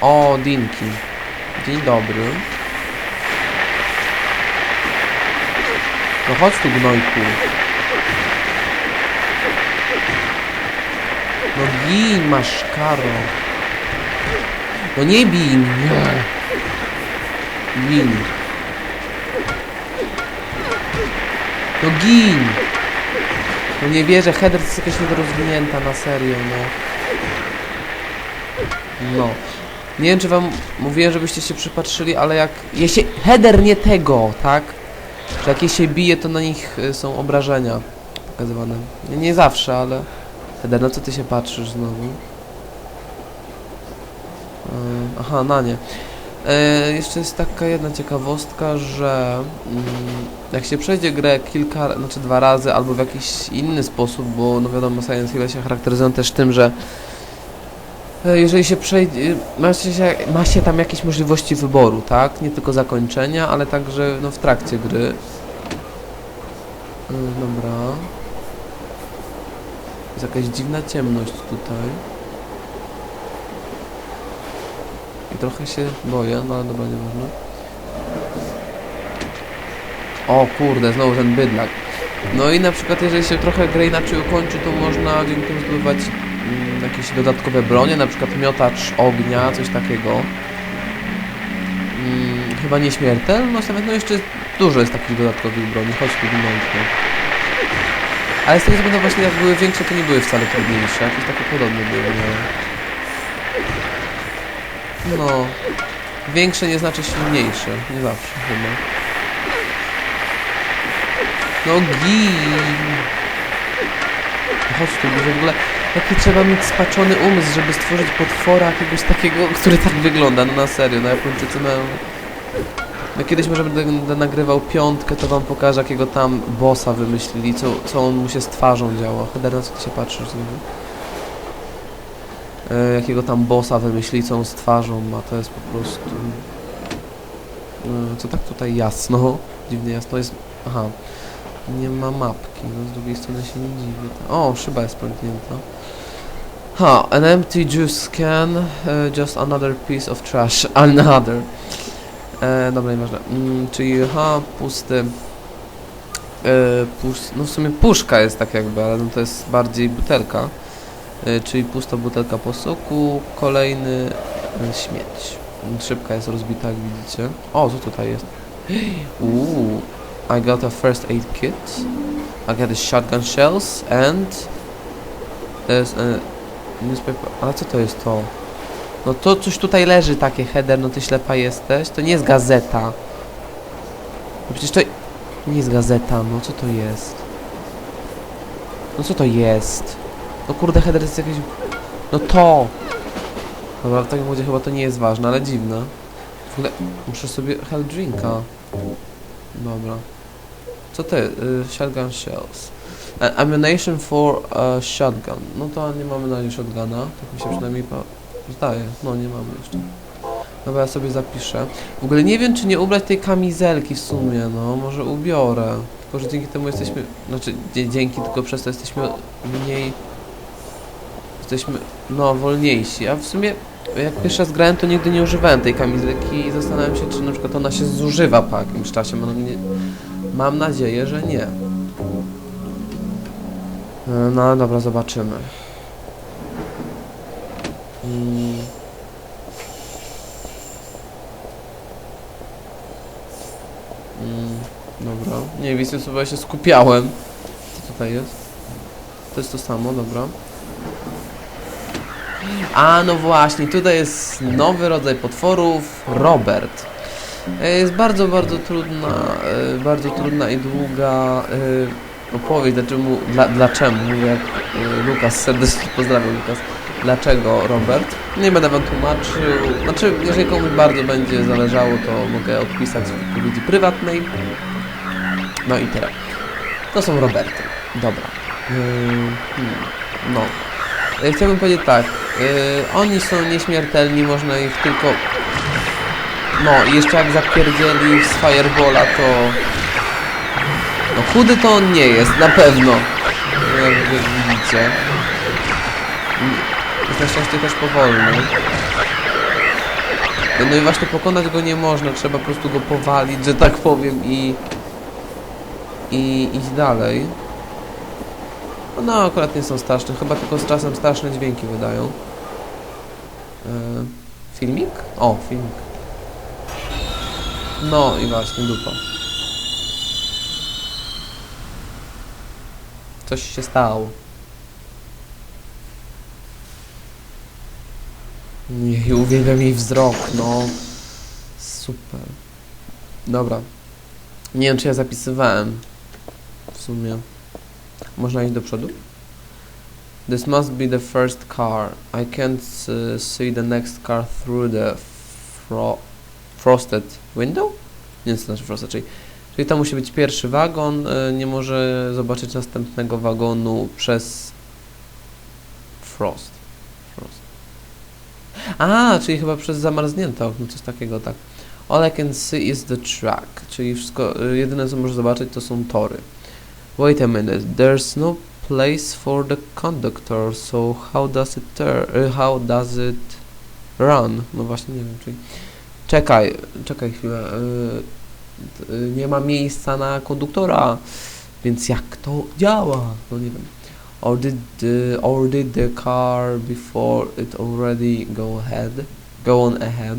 O, Dinki. Dzień dobry. No chodź tu, gnojku. No gin, masz karo. No nie bij mnie. Gin. No gin. No nie wierzę, header jest jakaś niedorozwinięta, na serio, no. No. Nie wiem, czy wam mówiłem, żebyście się przypatrzyli, ale jak... Jeśli... Header nie tego, tak? Że jak je się bije, to na nich y, są obrażenia pokazywane. Nie, nie zawsze, ale... Header, no co ty się patrzysz znowu? Yy, aha, na nie. Yy, jeszcze jest taka jedna ciekawostka, że mm, jak się przejdzie grę kilka, znaczy dwa razy, albo w jakiś inny sposób, bo no wiadomo, Science Hill się charakteryzują też tym, że Jeżeli się przejdzie, ma się, ma się tam jakieś możliwości wyboru, tak? Nie tylko zakończenia, ale także no, w trakcie gry. E, Dobra. Jest jakaś dziwna ciemność tutaj. I trochę się boję, no ale dobra, nieważne. O kurde, znowu ten bydlak. No i na przykład jeżeli się trochę grę inaczej ukończy, to można dzięki temu zdobywać jakieś dodatkowe bronie, na przykład miotacz ognia, coś takiego. Mm, chyba nieśmiertelność, nawet no jeszcze dużo jest takich dodatkowych broni, choć gnojku. Ale z tego pamiętam właśnie jak były większe, to nie były wcale trudniejsze, jakieś takie podobne były, nie? No. Większe nie znaczy silniejsze, nie zawsze chyba. No gin! Chodź tu, że w ogóle jaki trzeba mieć spaczony umysł, żeby stworzyć potwora jakiegoś takiego, który tak wygląda, no na serio, no Japończycy mają... No kiedyś może będę, nagrywał piątkę, to wam pokażę jakiego tam bossa wymyślili, co, co on mu się z twarzą działa. Heder, na co ty się patrzysz znowu? E, jakiego tam bossa wymyślili, co on z twarzą ma, to jest po prostu... E, co tak tutaj jasno? Dziwnie jasno jest... Aha. Nie ma mapki, no z drugiej strony się nie dziwię. O, szyba jest pęknięta. Ha, an empty juice can, uh, just another piece of trash. Another. E, dobra, nieważne. Mm, czyli, ha, pusty. E, pus no w sumie puszka jest tak jakby, ale no to jest bardziej butelka. E, czyli pusta butelka po soku, kolejny e, śmieć. Szybka jest rozbita, jak widzicie. O, co tutaj jest? Uuu, I got a first aid kit. I got a shotgun shells and there's a newspaper. Ale co to jest to? No to coś tutaj leży takie header, no ty ślepa jesteś. To nie jest gazeta. No przecież to nie jest gazeta, no co to jest? No co to jest? No kurde header jest jakiś... No to! Dobra, w takim razie chyba to nie jest ważne, ale dziwne. W ogóle muszę sobie hell drinka. Dobra. Co to jest? Y, shotgun shells. Ammunition for a shotgun. No to nie mamy na razie shotguna. Tak mi się przynajmniej zdaje. No nie mamy jeszcze. Dobra, ja sobie zapiszę. W ogóle nie wiem, czy nie ubrać tej kamizelki w sumie, no. Może ubiorę. Tylko, że dzięki temu jesteśmy... Znaczy, dzięki, tylko przez to jesteśmy mniej... Jesteśmy, no, wolniejsi. A w sumie, jak pierwszy raz grałem, to nigdy nie używałem tej kamizelki i zastanawiam się, czy na przykład ona się zużywa po jakimś czasie. Mam, nie, mam nadzieję, że nie. E, No dobra, zobaczymy. Mm. Dobra. Nie bo ja się skupiałem. Co tutaj jest? To jest to samo, dobra. A no właśnie, tutaj jest nowy rodzaj potworów, Robert. E, Jest bardzo, bardzo trudna, e, bardzo trudna i długa e, opowieść, dlaczego, dla, dlaczego, mówię jak Lukas, serdecznie pozdrawiam Lukas, dlaczego Robert. Nie będę wam tłumaczył, znaczy jeżeli komuś bardzo będzie zależało, to mogę odpisać w wypowiedzi prywatnej. No i tyle. To są Roberty. Dobra. Hmm, no. Chciałbym powiedzieć tak. oni są nieśmiertelni, można ich tylko... No i jeszcze jak zapierdzieli z Firebola, to... No chudy to on nie jest, na pewno. Jak wy widzicie. Jest na szczęście też powolny. No, no i właśnie pokonać go nie można, trzeba po prostu go powalić, że tak powiem i... I iść dalej. No akurat nie są straszne, chyba tylko z czasem straszne dźwięki wydają. E, filmik? O, filmik. No i właśnie dupa. Coś się stało. Nie, uwielbiam jej wzrok, no. Super. Dobra. Nie wiem, czy ja zapisywałem. W sumie. Można iść do przodu? This must be the first car. I can't uh, see the next car through the fro frosted window? Nie znaczy frosted, czyli, czyli to musi być pierwszy wagon, y, nie może zobaczyć następnego wagonu przez frost. frost. A, czyli chyba przez zamarznięte okno, coś takiego, tak. All I can see is the track, czyli wszystko, y, jedyne co może zobaczyć to są tory. Wait a minute, there's no place for the conductor, so how does it y, how does it run? No właśnie nie wiem, czyli... Czekaj, czekaj chwilę, y, y, nie ma miejsca na konduktora, więc jak to działa? No nie wiem. Or did the, or did the car before it already go ahead, go on ahead?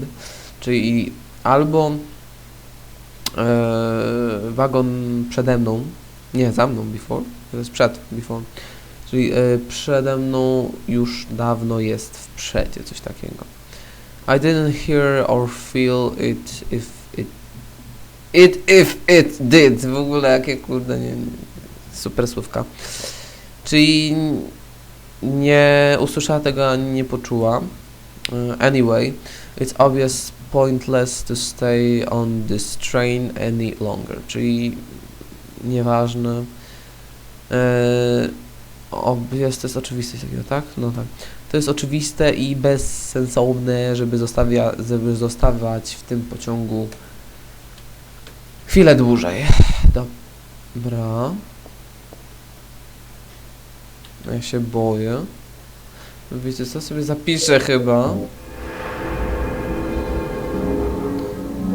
Czyli albo e, wagon przede mną, nie, za mną before, to jest przed, before. Czyli e, przede mną już dawno jest w przodzie, coś takiego. I didn't hear or feel it if it it if it did. W ogóle jakie kurde nie, super słówka. Czyli nie usłyszała tego ani nie poczuła. E, Anyway, it's obvious pointless to stay on this train any longer. Czyli nieważne. Eee, obvious to jest oczywiste takiego, tak? No tak. To jest oczywiste i bezsensowne, żeby, zostawia, żeby zostawać w tym pociągu chwilę dłużej. Dobra. Ja się boję. Wiecie co, sobie zapiszę chyba.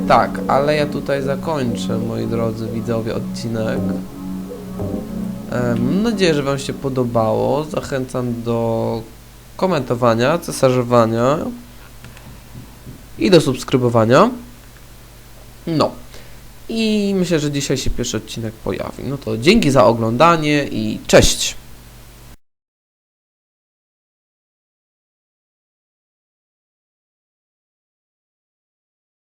Tak, ale ja tutaj zakończę, moi drodzy widzowie, odcinek. Mam nadzieję, że Wam się podobało. Zachęcam do komentowania, cesarzowania i do subskrybowania. No. I myślę, że dzisiaj się pierwszy odcinek pojawi. No to dzięki za oglądanie i cześć!